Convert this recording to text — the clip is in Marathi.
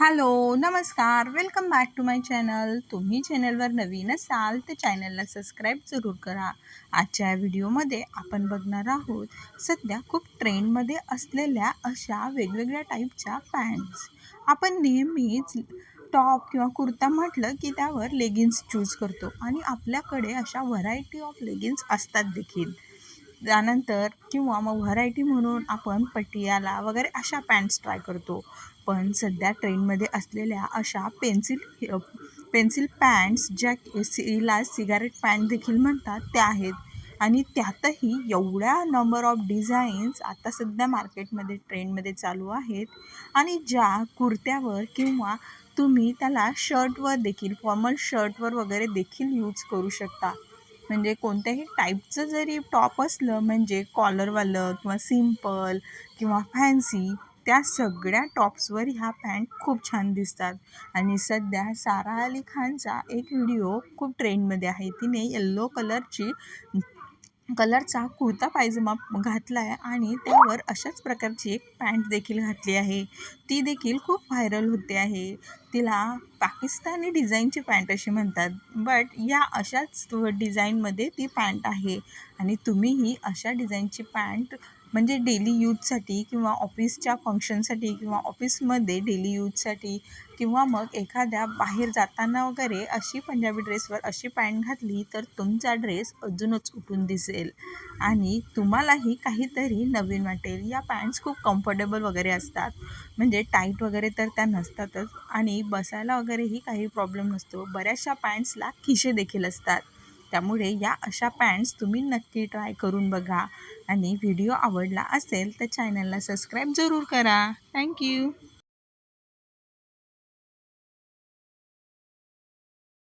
हॅलो नमस्कार. Welcome back to my channel तुम्ही चॅनलवर नवीन असाल तर चॅनलला सबस्क्राईब जरूर करा. आजच्या या व्हिडिओमध्ये आपण बघणार आहोत सध्या खूप ट्रेंडमध्ये असलेल्या अशा वेगवेगळ्या टाईपच्या पॅन्ट्स आपण नेहमीच टॉप किंवा कुर्ता म्हटलं की त्यावर लेगिन्स चूज करतो आणि आपल्याकडे अशा व्हरायटी ऑफ लेगिन्स असतात देखील. त्यानंतर किंवा मग व्हरायटी म्हणून आपण पटियाला वगैरे अशा पॅन्ट्स ट्राय करतो. पण सध्या ट्रेंडमध्ये असलेल्या अशा पेन्सिल पेन्सिल पॅन्ट्स ज्या सीला सिगारेट पॅन्ट देखील म्हणतात त्या आहेत. आणि त्यातही एवढ्या नंबर ऑफ डिझाईन्स आता सध्या मार्केटमध्ये ट्रेंडमध्ये चालू आहेत. आणि ज्या कुर्त्यावर किंवा तुम्ही त्याला शर्टवर देखील फॉर्मल शर्टवर वगैरे देखील यूज करू शकता. म्हणजे कोणत्याही टाईपचं जरी टॉप असलं म्हणजे कॉलरवालं किंवा सिंपल किंवा फॅन्सी त्या सगळ्या टॉप्सवर ह्या पॅन्ट खूप छान दिसतात. आणि सध्या सारा अली खानचा एक व्हिडिओ खूप ट्रेंडमध्ये आहे. तिने येल्लो कलरची कलरचा कुर्ता पायजमा घातला आहे आणि त्यावर अशाच प्रकारची एक पॅन्ट देखील घातली आहे. ती देखील खूप व्हायरल होते आहे. तिला पाकिस्तानी डिझाईनची पॅन्ट अशी म्हणतात. बट या अशाच डिझाईनमध्ये ती पॅन्ट आहे. आणि तुम्हीही अशा डिझाईनची पॅन्ट म्हणजे डेली यूजसाठी किंवा ऑफिसच्या फंक्शनसाठी किंवा ऑफिसमध्ये डेली यूजसाठी किंवा मग एखाद्या बाहेर जाताना वगैरे अशी पंजाबी ड्रेसवर अशी पॅन्ट घातली तर तुमचा ड्रेस अजूनच उठून दिसेल. आणि तुम्हालाही काहीतरी नवीन वाटेल. या पॅन्ट्स खूप कम्फर्टेबल वगैरे असतात. म्हणजे टाईट वगैरे तर त्या नसतातच. आणि आणि बसायला वगैरेही काही प्रॉब्लेम नसतो. बऱ्याचशा पॅन्ट्सला खिशे देखील असतात. त्यामुळे या अशा पॅन्ट्स तुम्ही नक्की ट्राय करून बघा. आणि व्हिडिओ आवडला असेल तर चॅनलला सबस्क्राईब जरूर करा. थँक्यू